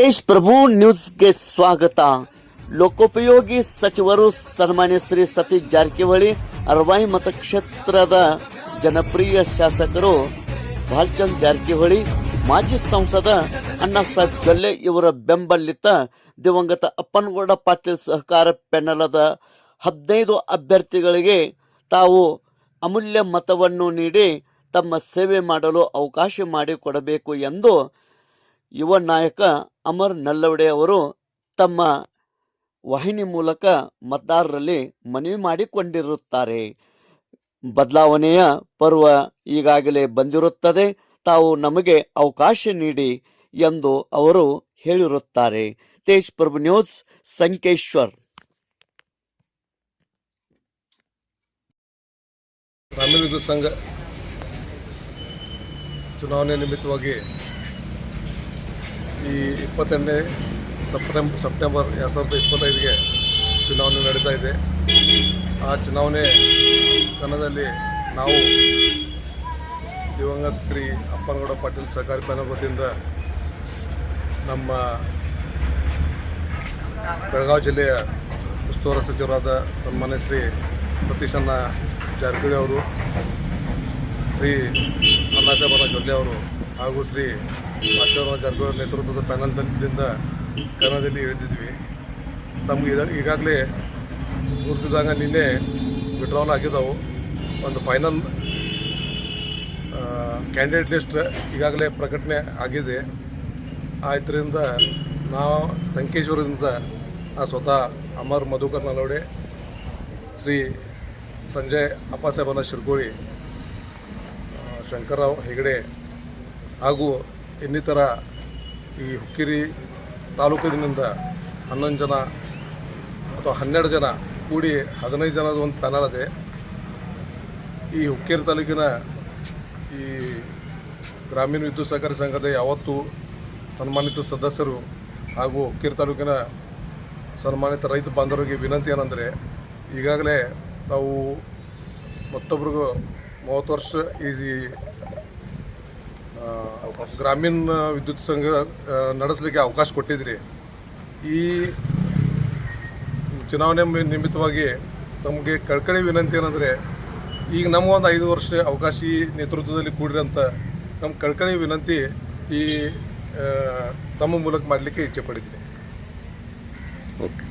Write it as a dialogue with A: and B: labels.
A: ತೇಜ್ ಪ್ರಭು ನ್ಯೂಸ್ಗೆ ಸ್ವಾಗತ. ಲೋಕೋಪಯೋಗಿ ಸಚಿವರು ಸನ್ಮಾನ್ಯ ಶ್ರೀ ಸತೀಶ್ ಜಾರಕಿಹೊಳಿ ಅರವಾಯಿ ಮತಕ್ಷೇತ್ರದ ಜನಪ್ರಿಯ ಶಾಸಕರು ಭಾಲ್ಚಂದ್ ಜಾರಕಿಹೊಳಿ, ಮಾಜಿ ಸಂಸದ ಅಣ್ಣಾ ಸಾಹೇಬ್ ಜೊಲ್ಲೆ ಇವರ ಬೆಂಬಲಿತ ದಿವಂಗತ ಅಪ್ಪನಗೌಡ ಪಾಟೀಲ್ ಸಹಕಾರ ಪೆನಲದ ಹದಿನೈದು ಅಭ್ಯರ್ಥಿಗಳಿಗೆ ತಾವು ಅಮೂಲ್ಯ ಮತವನ್ನು ನೀಡಿ ತಮ್ಮ ಸೇವೆ ಮಾಡಲು ಅವಕಾಶ ಮಾಡಿಕೊಡಬೇಕು ಎಂದು ಯುವ ನಾಯಕ ಅಮರ್ ನಲ್ಲವಡೆ ಅವರು ತಮ್ಮ ವಾಹಿನಿ ಮೂಲಕ ಮತದಾರರಲ್ಲಿ ಮನವಿ ಮಾಡಿಕೊಂಡಿರುತ್ತಾರೆ. ಬದಲಾವಣೆಯ ಪರ್ವ ಈಗಾಗಲೇ ಬಂದಿರುತ್ತದೆ. ತಾವು ನಮಗೆ ಅವಕಾಶ ನೀಡಿ ಎಂದು ಅವರು ಹೇಳಿರುತ್ತಾರೆ. ತೇಜ್ ಪ್ರಭು ನ್ಯೂಸ್, ಸಂಕೇಶ್ವರ್.
B: ಸಂಘ ಚುನಾವಣೆ ನಿಮಿತ್ತವಾಗಿ ಈ ಇಪ್ಪತ್ತೆಂಟನೇ ಸೆಪ್ಟೆಂಬರ್ ಸೆಪ್ಟೆಂಬರ್ ಎರಡು ಸಾವಿರದ ಇಪ್ಪತ್ತೈದಿಗೆ ಚುನಾವಣೆ ನಡೀತಾ ಇದೆ. ಆ ಚುನಾವಣೆ ಕನ್ನಡದಲ್ಲಿ ನಾವು ದಿವಂಗತ ಶ್ರೀ ಅಪ್ಪನಗೌಡ ಪಾಟೀಲ್ ಸಹಕಾರಿ ಪ್ಯಾನಲ್ ವತಿಯಿಂದ ನಮ್ಮ ಬೆಳಗಾವಿ ಜಿಲ್ಲೆಯ ಉಸ್ತುವಾರಿ ಸಚಿವರಾದ ಸನ್ಮಾನ್ಯ ಶ್ರೀ ಸತೀಶಣ್ಣ ಜಾರಕಿಹೊಳಿ ಅವರು, ಶ್ರೀ ಅಣ್ಣಾಸಾಹೇಬರ ಜೊಲ್ಲೆ ಅವರು ಹಾಗೂ ಶ್ರೀ ಆಚಾರ್ಯ ಜಾರಕಿಹೊಳಿ ನೇತೃತ್ವದ ಪ್ಯಾನಲ್ದಿಂದ ಕನ್ನಡದಲ್ಲಿ ಇಳಿದಿದ್ವಿ ತಮ್ಗೆ ಈಗ ಈಗಾಗಲೇ ಗುರುತಿದಾಗ ನಿನ್ನೆ ವಿಡ್ರಾವಲ್ ಆಗಿದ್ದಾವೆ. ಒಂದು ಫೈನಲ್ ಕ್ಯಾಂಡಿಡೇಟ್ ಲಿಸ್ಟ್ ಈಗಾಗಲೇ ಪ್ರಕಟಣೆ ಆಗಿದೆ. ಆದ್ರಿಂದ ನಾವು ಸಂಕೇಶ್ವರದಿಂದ ಸ್ವತಃ ಅಮರ್ ಮಧುಕರ್ ನಲವಡೆ ಶ್ರೀ ಸಂಜಯ್ ಅಪ್ಪಾಸಾಹೇಬನ ಶಿರ್ಕೋಳಿ ಆ, ಶಂಕರರಾವ್ ಹೆಗಡೆ ಹಾಗೂ ಇನ್ನಿತರ ಈ ಹುಕ್ಕಿರಿ ತಾಲೂಕಿನಿಂದ ಹನ್ನೊಂದು ಜನ ಅಥವಾ ಹನ್ನೆರಡು ಜನ ಕೂಡಿ ಹದಿನೈದು ಜನದ ಒಂದು ಪ್ಯಾನಲ್ ಅದೇ. ಈ ಹುಕ್ಕೇರಿ ತಾಲೂಕಿನ ಈ ಗ್ರಾಮೀಣ ವಿದ್ಯುತ್ ಸಹಕಾರಿ ಸಂಘದ ಯಾವತ್ತು ಸನ್ಮಾನಿತ ಸದಸ್ಯರು ಹಾಗೂ ಹುಕ್ಕೇರಿ ತಾಲೂಕಿನ ಸನ್ಮಾನಿತ ರೈತ ಬಾಂಧವರಿಗೆ ವಿನಂತಿ ಏನಂದರೆ, ಈಗಾಗಲೇ ತಾವು ಮತ್ತೊಬ್ರಿಗೂ ಮೂವತ್ತು ವರ್ಷ ಈ ಗ್ರಾಮೀಣ ವಿದ್ಯುತ್ ಸಂಘ ನಡೆಸಲಿಕ್ಕೆ ಅವಕಾಶ ಕೊಟ್ಟಿದ್ರಿ ಈ ಚುನಾವಣೆ ನಿಮಿತ್ತವಾಗಿ ನಮಗೆ ಕಳ್ಕಳಿ ವಿನಂತಿ ಏನಂದರೆ ಈಗ ನಮಗೊಂದು ಐದು ವರ್ಷ ಅವಕಾಶ ಈ ನೇತೃತ್ವದಲ್ಲಿ ಕೂಡಿರಂತ ನಮ್ಮ ಕಳ್ಕಳಿ ವಿನಂತಿ ಈ ತಮ್ಮ ಮೂಲಕ ಮಾಡಲಿಕ್ಕೆ ಇಚ್ಛೆ ಪಡಿದ್ದೀನಿ
A: ಓಕೆ.